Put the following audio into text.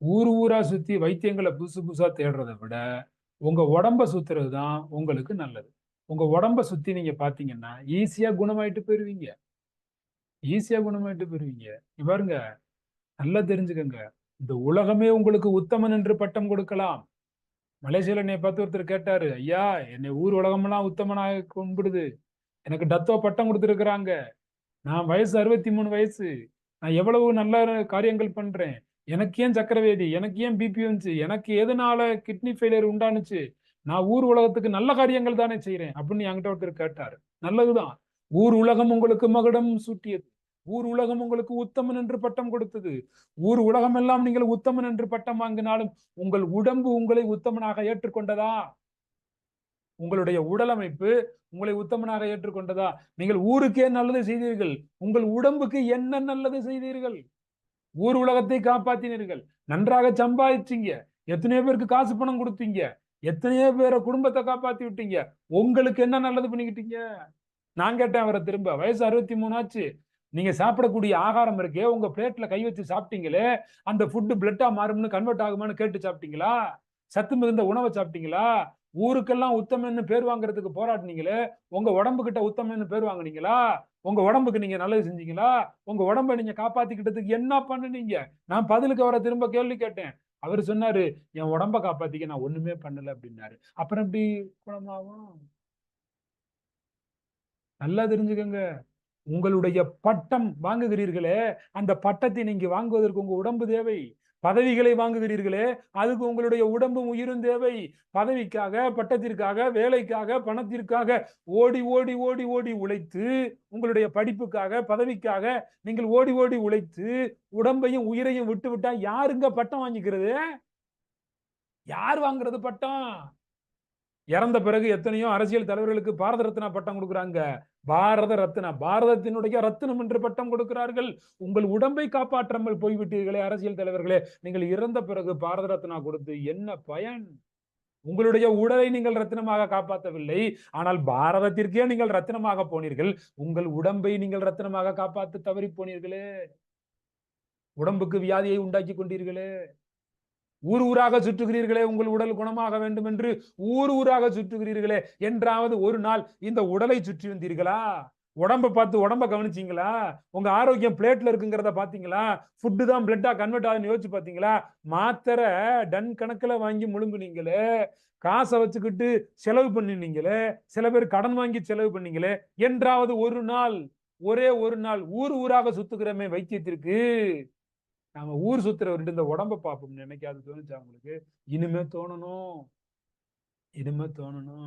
ஊர் ஊரா சுத்தி வைத்தியங்களை புதுசு புதுசா தேடுறதை விட உங்க உடம்ப சுத்துறது தான் உங்களுக்கு நல்லது. உங்க உடம்ப சுத்தி நீங்க பாத்தீங்கன்னா ஈஸியா குணமாயிட்டு போயிருவீங்க. ஈஸியா குணமாயிட்டு போயிருவீங்க. பாருங்க நல்லா தெரிஞ்சுக்கங்க. இந்த உலகமே உங்களுக்கு உத்தமன் என்று பட்டம் கொடுக்கலாம். மலேசியால என்னை பார்த்து ஒருத்தர் கேட்டாரு ஐயா என்னை ஊர் உலகமெல்லாம் உத்தமனாக கும்பிடுது. எனக்கு டத்தோ பட்டம் கொடுத்துருக்குறாங்க. நான் வயசு அறுபத்தி மூணு வயசு. நான் எவ்வளவு நல்ல காரியங்கள் பண்றேன். எனக்கு ஏன் சக்கரவேதி? எனக்கு ஏன் பிபி வந்துச்சு எனக்கு எதனால கிட்னி ஃபெயிலியர் உண்டானுச்சு? நான் ஊர் உலகத்துக்கு நல்ல காரியங்கள் தானே செய்யறேன் அப்படின்னு என்கிட்ட ஒருத்தர் கேட்டாரு. நல்லதுதான். ஊர் உலகம் உங்களுக்கு மகுடம் சூட்டியது. ஊர் உலகம் உங்களுக்கு உத்தமன் என்று பட்டம் கொடுத்தது. ஊர் உலகம் எல்லாம் நீங்கள் உத்தமன் என்று பட்டம் வாங்கினாலும் உங்கள் உடம்பு உங்களை உத்தமனாக ஏற்றுக்கொண்டதா? உங்களுடைய உடலமைப்பு உங்களை உத்தமனாக ஏற்றுக்கொண்டதா? நீங்கள் ஊருக்கே நல்லது செய்தீர்கள். உங்கள் உடம்புக்கு என்ன நல்லது செய்தீர்கள்? ஊர் உலகத்தை காப்பாத்தினீர்கள். நன்றாக சம்பாதிச்சீங்க. எத்தனையோ பேருக்கு காசு பணம் கொடுத்தீங்க. எத்தனையோ பேரை குடும்பத்தை காப்பாத்தி விட்டீங்க. உங்களுக்கு என்ன நல்லது பண்ணிக்கிட்டீங்க? நான் கேட்டேன் அவரை திரும்ப. வயசு அறுபத்தி மூணு ஆச்சு. நீங்க சாப்பிடக்கூடிய ஆகாரம் இருக்கே உங்க பிளேட்ல கை வச்சு சாப்பிட்டீங்களே அந்த ஃபுட்டு பிளட்டா மாறும்னு கன்வெர்ட் ஆகுமான்னு கேட்டு சாப்பிட்டீங்களா? சத்து மிகுந்த உணவை சாப்பிட்டீங்களா? ஊருக்கெல்லாம் உத்தமன்னு பேர் வாங்குறதுக்கு போராடினீங்களே? உங்க உடம்பு கிட்ட உத்தமன்னு பேர் வாங்குனீங்களா? உங்க உடம்புக்கு நீங்க நல்லது செஞ்சீங்களா? உங்க உடம்ப நீங்க காப்பாத்திக்கிட்டதுக்கு என்ன பண்ணுனீங்க? நான் பதிலுக்கு அவரை திரும்ப கேள்வி கேட்டேன். அவர் சொன்னாரு என் உடம்ப காப்பாத்திக்க நான் ஒண்ணுமே பண்ணல அப்படின்னாரு. அப்புறம் எப்படி குணமாகும் நல்லா தெரிஞ்சுக்கங்க. உங்களுடைய பட்டம் வாங்குகிறீர்களே அந்த பட்டத்தை நீங்க வாங்குவதற்கு உங்க உடம்பு தேவை. பதவிகளை வாங்குகிறீர்களே அதுக்கு உங்களுடைய உடம்பும் உயிரும் தேவை. பதவிக்காக பட்டத்திற்காக வேலைக்காக பணத்திற்காக ஓடி ஓடி ஓடி ஓடி உழைத்து உங்களுடைய படிப்புக்காக பதவிக்காக நீங்கள் ஓடி ஓடி உழைத்து உடம்பையும் உயிரையும் விட்டு விட்டா யாருங்க பட்டம் வாங்கிக்கிறது? யார் வாங்குறது பட்டம்? இறந்த பிறகு எத்தனையோ அரசியல் தலைவர்களுக்கு பாரத ரத்னா பட்டம் கொடுக்குறாங்க. பாரத ரத்னா பாரதத்தினுடைய ரத்னம் என்று பட்டம் கொடுக்கிறார்கள். உங்கள் உடம்பை காப்பாற்றாமல் போய்விட்டீர்களே அரசியல் தலைவர்களே. நீங்கள் இறந்த பிறகு பாரத ரத்னா கொடுத்து என்ன பயன்? உங்களுடைய உடலை நீங்கள் ரத்தினமாக காப்பாற்றவில்லை. ஆனால் பாரதத்திற்கே நீங்கள் ரத்தினமாக போனீர்கள். உங்கள் உடம்பை நீங்கள் ரத்தினமாக காப்பாற்ற தவறி போனீர்களே. உடம்புக்கு வியாதியை உண்டாக்கி கொண்டீர்களே. ஊர் ஊராக சுற்றுகிறீர்களே உங்கள் உடல் குணமாக வேண்டும் என்று ஊர் ஊராக சுற்றுகிறீர்களே. என்றாவது ஒரு நாள் இந்த உடலை சுற்றி வந்தீர்களா? உடம்ப பார்த்து உடம்ப கவனிச்சிங்களா? உங்க ஆரோக்கியம் பிளேட்ல இருக்குங்கிறத பாத்தீங்களா ஃபுட்டு தான் பிளட்டா கன்வெர்ட் ஆகுதுன்னு யோசிச்சு பாத்தீங்களா மாத்திரை டன் கணக்குல வாங்கி முழுங்குனீங்களே. காசை வச்சுக்கிட்டு செலவு பண்ணினீங்களே. சில பேர் கடன் வாங்கி செலவு பண்ணீங்களே. என்றாவது ஒரு நாள் ஒரே ஒரு நாள் ஊர் ஊராக சுத்துக்கிறமே வைத்தியத்திற்கு. நாம ஊர் சுத்துறவர்கிட்ட இந்த உடம்ப பார்ப்போம் நினைக்காது தோணுச்சா உங்களுக்கு? இனிமே தோணணும். இனிமே தோணணும்.